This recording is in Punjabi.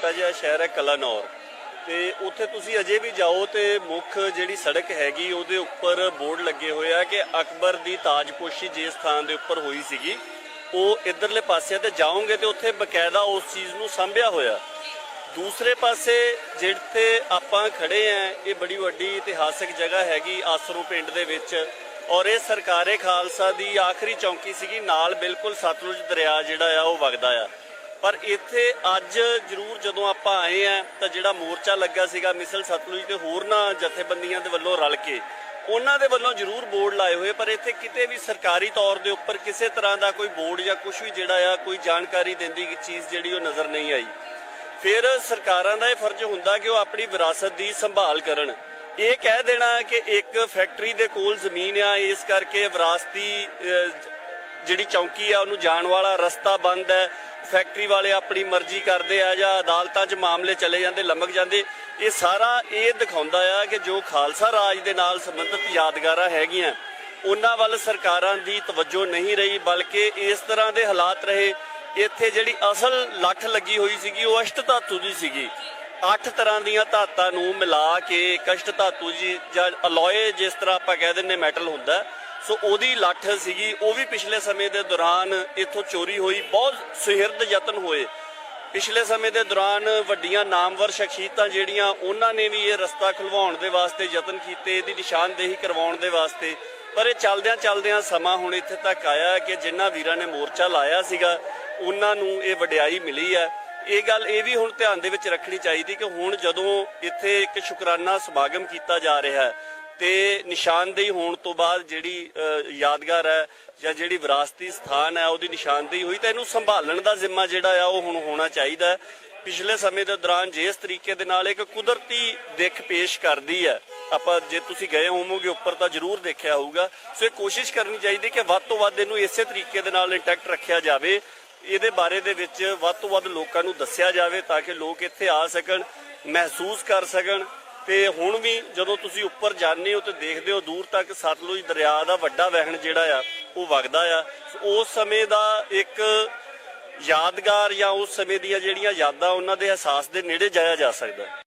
ਛੋਟਾ ਜਿਹਾ ਸ਼ਹਿਰ ਹੈ ਕਲਾਨੌਰ। ਤੇ ਉੱਥੇ ਤੁਸੀਂ ਅਜੇ ਵੀ ਜਾਓ ਤੇ ਮੁੱਖ ਜਿਹੜੀ ਸੜਕ ਹੈਗੀ ਉਹਦੇ ਉੱਪਰ ਬੋਰਡ ਲੱਗੇ ਹੋਏ ਆ ਕਿ ਅਕਬਰ ਦੀ ਤਾਜਪੋਸ਼ੀ ਜਿਸ ਥਾਂ ਦੇ ਉੱਪਰ ਹੋਈ ਸੀਗੀ, ਉਹ ਇਧਰਲੇ ਪਾਸੇ ਤੇ ਜਾਓਗੇ ਤੇ ਉੱਥੇ ਬਕਾਇਦਾ ਉਸ ਚੀਜ਼ ਨੂੰ ਸੰਭਿਆ ਹੋਇਆ। ਦੂਸਰੇ ਪਾਸੇ ਜਿੱਥੇ ਆਪਾਂ ਖੜੇ ਆ, ਇਹ ਬੜੀ ਵੱਡੀ ਇਤਿਹਾਸਕ ਜਗ੍ਹਾ ਹੈਗੀ ਆਸਰੂ ਪਿੰਡ ਦੇ ਵਿੱਚ ਔਰ ਇਹ ਸਰਕਾਰੇ ਖਾਲਸਾ ਦੀ ਆਖਰੀ ਚੌਂਕੀ ਸੀਗੀ, ਨਾਲ ਬਿਲਕੁਲ ਸਤਲੁਜ ਦਰਿਆ ਜਿਹੜਾ ਆ ਉਹ ਵਗਦਾ ਆ। ਪਰ ਇੱਥੇ ਅੱਜ ਜ਼ਰੂਰ ਜਦੋਂ ਆਪਾਂ ਆਏ ਆ, ਤਾਂ ਜਿਹੜਾ ਮੋਰਚਾ ਲੱਗਾ ਸੀਗਾ ਮਿਸਲ ਸਤਲੁਜ ਤੇ ਹੋਰਨਾਂ ਜਥੇਬੰਦੀਆਂ ਦੇ ਵੱਲੋਂ ਰਲ ਕੇ, ਉਹਨਾਂ ਦੇ ਵੱਲੋਂ ਜ਼ਰੂਰ ਬੋਰਡ ਲਾਏ ਹੋਏ ਪਰ ਇੱਥੇ ਕਿਤੇ ਵੀ ਸਰਕਾਰੀ ਤੌਰ ਦੇ ਉੱਪਰ ਕਿਸੇ ਤਰ੍ਹਾਂ ਦਾ ਕੋਈ ਬੋਰਡ ਜਾਂ ਕੁਝ ਵੀ ਜਿਹੜਾ ਆ, ਕੋਈ ਜਾਣਕਾਰੀ ਦਿੰਦੀ ਚੀਜ਼ ਜਿਹੜੀ ਉਹ ਨਜ਼ਰ ਨਹੀਂ ਆਈ। ਫਿਰ ਸਰਕਾਰਾਂ ਦਾ ਇਹ ਫਰਜ਼ ਹੁੰਦਾ ਕਿ ਉਹ ਆਪਣੀ ਵਿਰਾਸਤ ਦੀ ਸੰਭਾਲ ਕਰਨ। ਇਹ ਕਹਿ ਦੇਣਾ ਕਿ ਇੱਕ ਫੈਕਟਰੀ ਦੇ ਕੋਲ ਜ਼ਮੀਨ ਆ, ਇਸ ਕਰਕੇ ਵਿਰਾਸਤੀ ਜਿਹੜੀ ਚੌਂਕੀ ਆ, ਉਹਨੂੰ ਜਾਣ ਵਾਲਾ ਰਸਤਾ ਬੰਦ ਹੈ। ਫੈਕਟਰੀ ਵਾਲੇ ਆਪਣੀ ਮਰਜ਼ੀ ਕਰਦੇ ਆ ਜਾਂ ਅਦਾਲਤਾਂ 'ਚ ਮਾਮਲੇ ਚਲੇ ਜਾਂਦੇ, ਲੰਮਕ ਜਾਂਦੇ। ਇਹ ਸਾਰਾ ਇਹ ਦਿਖਾਉਂਦਾ ਆ ਕਿ ਜੋ ਖਾਲਸਾ ਰਾਜ ਦੇ ਨਾਲ ਸੰਬੰਧਿਤ ਯਾਦਗਾਰਾਂ ਹੈਗੀਆਂ, ਉਹਨਾਂ ਵੱਲ ਸਰਕਾਰਾਂ ਦੀ ਤਵੱਜੋ ਨਹੀਂ ਰਹੀ, ਬਲਕਿ ਇਸ ਤਰ੍ਹਾਂ ਦੇ ਹਾਲਾਤ ਰਹੇ। ਇੱਥੇ ਜਿਹੜੀ ਅਸਲ ਲੱਠ ਲੱਗੀ ਹੋਈ ਸੀਗੀ, ਉਹ ਅਸ਼ਟ ਧਾਤੂ ਦੀ ਸੀਗੀ। ਅੱਠ ਤਰ੍ਹਾਂ ਦੀਆਂ ਧਾਤਾਂ ਨੂੰ ਮਿਲਾ ਕੇ ਕਸ਼ਟ ਧਾਤੂ ਜੀ ਜਾਂ ਅਲੋਏ ਜਿਸ ਤਰ੍ਹਾਂ ਆਪਾਂ ਕਹਿ ਦਿੰਨੇ ਮੈਟਲ ਹੁੰਦਾ। ਸੋ ਉਹਦੀ ਲੱਠ ਸੀਗੀ, ਉਹ ਵੀ ਪਿਛਲੇ ਸਮੇਂ ਦੇ ਦੌਰਾਨ ਇੱਥੋਂ ਚੋਰੀ ਹੋਈ, ਬਹੁਤ ਸੁਹਿਰਦ ਯਤਨ ਹੋਏ। ਪਿਛਲੇ ਸਮੇਂ ਦੇ ਦੌਰਾਨ ਵੱਡੀਆਂ ਨਾਮਵਰ ਸ਼ਖਸੀਅਤਾਂ ਜਿਹੜੀਆਂ, ਉਹਨਾਂ ਨੇ ਵੀ ਇਹ ਰਸਤਾ ਖੁਲਵਾਉਣ ਦੇ ਵਾਸਤੇ ਯਤਨ ਕੀਤੇ, ਇਹਦੀ ਨਿਸ਼ਾਨਦੇਹੀ ਕਰਵਾਉਣ ਦੇ ਵਾਸਤੇ। ਪਰ ਇਹ ਚੱਲਦਿਆਂ ਚਲਦਿਆਂ ਸਮਾਂ ਹੁਣ ਇੱਥੇ ਤੱਕ ਆਇਆ ਕਿ ਜਿਨ੍ਹਾਂ ਵੀਰਾਂ ਨੇ ਮੋਰਚਾ ਲਾਇਆ ਸੀਗਾ, ਉਹਨਾਂ ਨੂੰ ਇਹ ਵਡਿਆਈ ਮਿਲੀ ਹੈ। ਇਹ ਗੱਲ ਇਹ ਵੀ ਹੁਣ ਧਿਆਨ ਦੇ ਵਿੱਚ ਰੱਖਣੀ ਚਾਹੀਦੀ ਕਿ ਹੁਣ ਜਦੋਂ ਇੱਥੇ ਇੱਕ ਸ਼ੁਕਰਾਨਾ ਸਮਾਗਮ ਕੀਤਾ ਜਾ ਰਿਹਾ ਹੈ ਤੇ ਨਿਸ਼ਾਨਦੇਹੀ ਹੋਣ ਤੋਂ ਬਾਅਦ ਜਿਹੜੀ ਯਾਦਗਾਰ ਹੈ ਜਾਂ ਜਿਹੜੀ ਵਿਰਾਸਤੀ ਸਥਾਨ ਹੈ ਉਹਦੀ ਨਿਸ਼ਾਨਦੇਹੀ ਹੋਈ ਤਾਂ ਇਹਨੂੰ ਸੰਭਾਲਣ ਦਾ ਜ਼ਿੰਮਾ ਜਿਹੜਾ ਆ ਉਹ ਹੁਣ ਹੋਣਾ ਚਾਹੀਦਾ ਪਿਛਲੇ ਸਮੇਂ ਦੇ ਦੌਰਾਨ ਜਿਸ ਤਰੀਕੇ ਦੇ ਨਾਲ ਇੱਕ ਕੁਦਰਤੀ ਦਿੱਖ ਪੇਸ਼ ਕਰਦੀ ਹੈ। ਆਪਾਂ ਜੇ ਤੁਸੀਂ ਗਏ ਹੋਵੋਗੇ ਉੱਪਰ ਤਾਂ ਜ਼ਰੂਰ ਦੇਖਿਆ ਹੋਊਗਾ। ਸੋ ਇਹ ਕੋਸ਼ਿਸ਼ ਕਰਨੀ ਚਾਹੀਦੀ ਕਿ ਵੱਧ ਤੋਂ ਵੱਧ ਇਹਨੂੰ ਇਸੇ ਤਰੀਕੇ ਦੇ ਨਾਲ ਇੰਟੈਕਟ ਰੱਖਿਆ ਜਾਵੇ। ਇਹਦੇ ਬਾਰੇ ਦੇ ਵਿੱਚ ਵੱਧ ਤੋਂ ਵੱਧ ਲੋਕਾਂ ਨੂੰ ਦੱਸਿਆ ਜਾਵੇ ਤਾਂ ਕਿ ਲੋਕ ਇੱਥੇ ਆ ਸਕਣ, ਮਹਿਸੂਸ ਕਰ ਸਕਣ। ਤੇ ਹੁਣ ਵੀ ਜਦੋਂ ਤੁਸੀਂ ਉੱਪਰ ਜਾਂਦੇ ਹੋ ਤੇ ਦੇਖਦੇ ਹੋ ਦੂਰ ਤੱਕ ਸਤਲੁਜ ਦਰਿਆ ਦਾ ਵੱਡਾ ਵਹਿਣ ਜਿਹੜਾ ਆ, ਉਹ ਵਗਦਾ ਆ। ਉਸ ਸਮੇਂ ਦਾ ਇੱਕ ਯਾਦਗਾਰ ਜਾਂ ਉਸ ਸਮੇਂ ਦੀਆਂ ਜਿਹੜੀਆਂ ਯਾਦਾਂ, ਉਹਨਾਂ ਦੇ ਅਹਿਸਾਸ ਦੇ ਨੇੜੇ ਜਾਇਆ ਜਾ ਸਕਦਾ। ਹੈ